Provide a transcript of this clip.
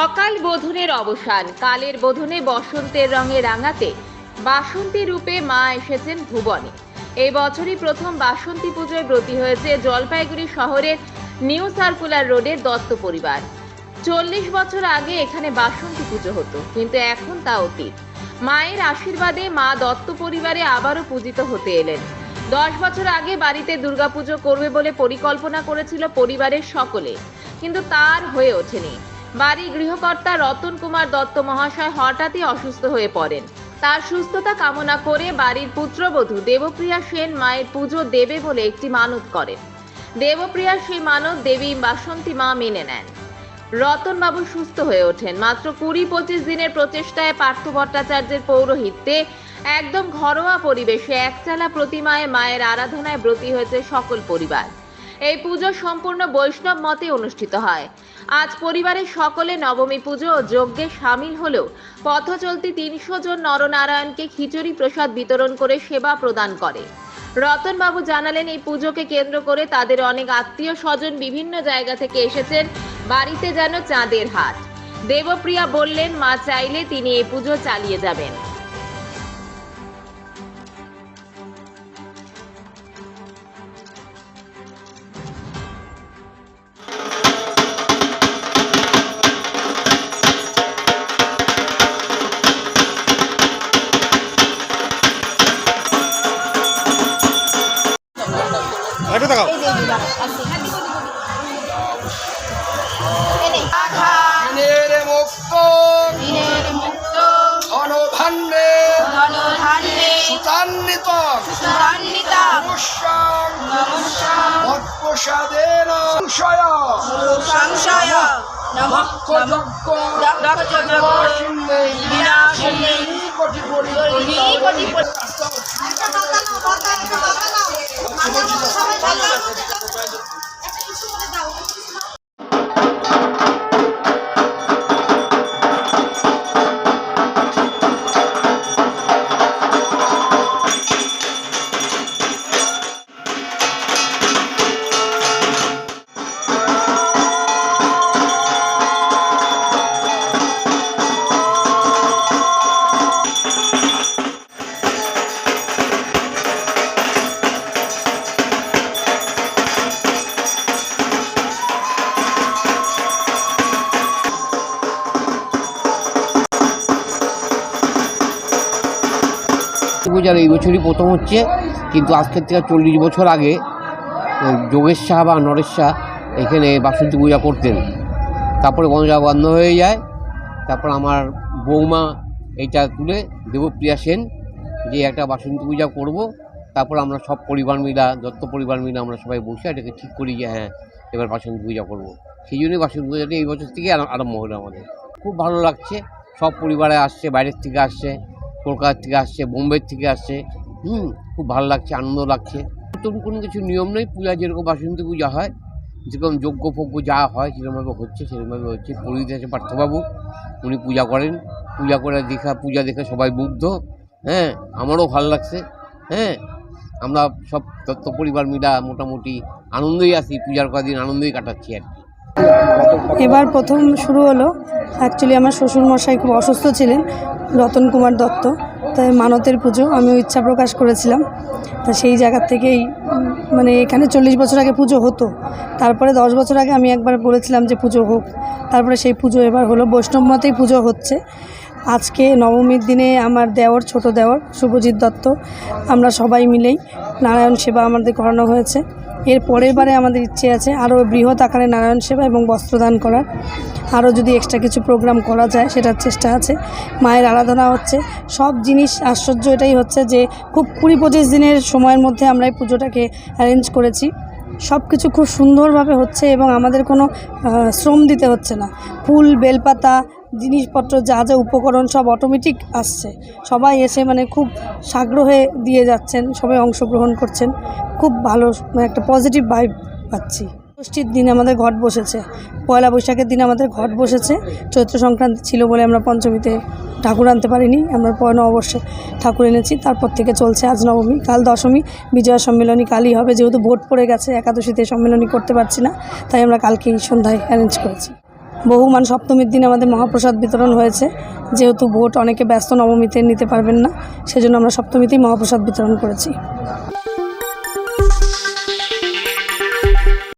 অকাল বোধনের অবসান। কালের বোধনে বসন্তের রঙে রাঙাতে বাসন্তী রূপে মা এসেছেন ভুবনে। এই বছরই প্রথম বাসন্তী পুজোয় ব্রতী হয়েছে জলপাইগুড়ি শহরের নিউ সার্কুলার রোডের দত্ত পরিবার। চল্লিশ বছর আগে এখানে বাসন্তী পুজো হতো, কিন্তু এখন তা অতীত। মায়ের আশীর্বাদে মা দত্ত পরিবারে আবারও পূজিত হতে এলেন। দশ বছর আগে বাড়িতে দুর্গাপুজো করবে বলে পরিকল্পনা করেছিল পরিবারের সকলে, কিন্তু তার হয়ে ওঠেনি। বাড়ি গৃহকর্তা রতন কুমার দত্ত মহাশয় হঠাৎই অসুস্থ হয়ে পড়েন। তার সুস্থতা কামনা করে বাড়ির পুত্রবধূ দেবপ্রিয়া সেন মায়ের পুজো দেবে বলে একটি মানত করেন। দেবপ্রিয়া সেই মানত দেবী বাসন্তী মা মেনে নেন। রতনবাবু সুস্থ হয়ে ওঠেন। মাত্র কুড়ি পঁচিশ দিনের প্রচেষ্টায় পার্থ ভট্টাচার্যের পৌরোহিত্যে একদম ঘরোয়া পরিবেশে একচালা প্রতিমায় মায়ের আরাধনায় ব্রতী হয়েছে সকল পরিবার। এই পুজো সম্পূর্ণ বৈষ্ণব মতে অনুষ্ঠিত হয়। আজ পরিবারের সকলে নবমী পুজো ও যজ্ঞে সামিল হলেও পথ চলতি তিনশো জন নরনারায়ণকে খিচুড়ি প্রসাদ বিতরণ করে সেবা প্রদান করে। রতনবাবু জানালেন, এই পুজোকে কেন্দ্র করে তাদের অনেক আত্মীয় স্বজন বিভিন্ন জায়গা থেকে এসেছেন, বাড়িতে যেন চাঁদের হাট। দেবপ্রিয়া বললেন, মা চাইলে তিনি এই পুজো চালিয়ে যাবেন। নমস্কার নমস্কার ভৎপ্রসাদেন সংশয় দক্ষযজ্ঞ কোটি কোটি পূজার এই বছরই প্রথম হচ্ছে। কিন্তু আজকের থেকে চল্লিশ বছর আগে যোগেশ শাহ বা নরেশ শাহ এখানে বাসন্তী পূজা করতেন। তারপরে বনজা বন্ধ হয়ে যায়। তারপর আমার বৌমা এইটা তুলে দেবপ্রিয়া সেন যে একটা বাসন্তী পূজা করব। তারপর আমরা সব পরিবার মিলা, দত্ত পরিবার মিলে আমরা সবাই বসে এটাকে ঠিক করি যে হ্যাঁ এবার বাসন্তী পূজা করব। সেই জন্যই বাসন্তী পূজাটা এই বছর থেকে আর- আরম্ভ হলো আমাদের। খুব ভালো লাগছে। সব পরিবারে আসছে, বাইরের থেকে আসছে। কলকাতা থেকে আসছে বোম্বের থেকে আসছে, হুম, খুব ভালো লাগছে, আনন্দ লাগছে। নতুন কোনো কিছু নিয়ম নেই, পূজা যেরকম বাসন্তী পূজা হয়, যেরকম যজ্ঞ ফজ্ঞ যা হয়, সেরকমভাবে হচ্ছে সেরকমভাবে হচ্ছে। পুরোহিত আছে পার্থবাবু, উনি পূজা করেন। পূজা করে দেখা, পূজা দেখে সবাই মুগ্ধ হ্যাঁ আমারও ভালো লাগছে হ্যাঁ। আমরা সব দত্ত পরিবার মিলা মোটামুটি আনন্দই আছি পূজার কদিন আনন্দই কাটাচ্ছি আর কি। এবার প্রথম শুরু হলো। অ্যাকচুয়ালি আমার শ্বশুর মশাই খুব অসুস্থ ছিলেন, রতন কুমার দত্ত। তাই মানতের পুজো আমিও ইচ্ছা প্রকাশ করেছিলাম। তা সেই জায়গার থেকেই মানে এখানে চল্লিশ বছর আগে পুজো হতো। তারপরে দশ বছর আগে আমি একবার বলেছিলাম যে পুজো হোক। তারপরে সেই পুজো এবার হলো। বৈষ্ণব মতেই পুজো হচ্ছে। আজকে নবমীর দিনে আমার দেওর, ছোট দেওর, শুভজিৎ দত্ত, আমরা সবাই মিলেই নারায়ণ সেবা আমাদের করানো হয়েছে। এর পরের বারে আমাদের ইচ্ছে আছে আরও বৃহৎ আকারে নারায়ণ সেবা এবং বস্ত্রদান করার। আরও যদি এক্সট্রা কিছু প্রোগ্রাম করা যায়, সেটার চেষ্টা আছে। মায়ের আরাধনা হচ্ছে। সব জিনিস আশ্চর্য এটাই হচ্ছে যে, খুব কুড়ি পঁচিশ দিনের সময়ের মধ্যে আমরা এই পুজোটাকে অ্যারেঞ্জ করেছি। সব কিছু খুব সুন্দরভাবে হচ্ছে এবং আমাদের কোনো শ্রম দিতে হচ্ছে না। ফুল, বেলপাতা জিনিসপত্র, যা যা উপকরণ সব অটোমেটিক আসছে। সবাই এসে মানে খুব সাগ্রহে দিয়ে যাচ্ছেন, সবাই অংশগ্রহণ করছেন। খুব ভালো মানে একটা পজিটিভ ভাইব পাচ্ছি। ষষ্ঠীর দিন আমাদের ঘট বসেছে। পয়লা বৈশাখের দিন আমাদের ঘট বসেছে। চৈত্র সংক্রান্তি ছিল বলে আমরা পঞ্চমীতে ঠাকুর আনতে পারিনি। আমরা পয় নববর্ষে ঠাকুর এনেছি। তারপর থেকে চলছে আজ নবমী, কাল দশমী। বিজয়া সম্মেলনী কালই হবে। যেহেতু ভোট পড়ে গেছে, একাদশীতে সম্মেলনী করতে পারছি না। তাই আমরা কালকেই সন্ধ্যায় অ্যারেঞ্জ করেছি। বহুমান সপ্তমীর দিন আমাদের মহাপ্রসাদ বিতরণ হয়েছে। যেহেতু ভোট অনেকে ব্যস্ত নবমীতে নিতে পারবেন না, সেজন্য আমরা সপ্তমীতেই মহাপ্রসাদ বিতরণ করেছি।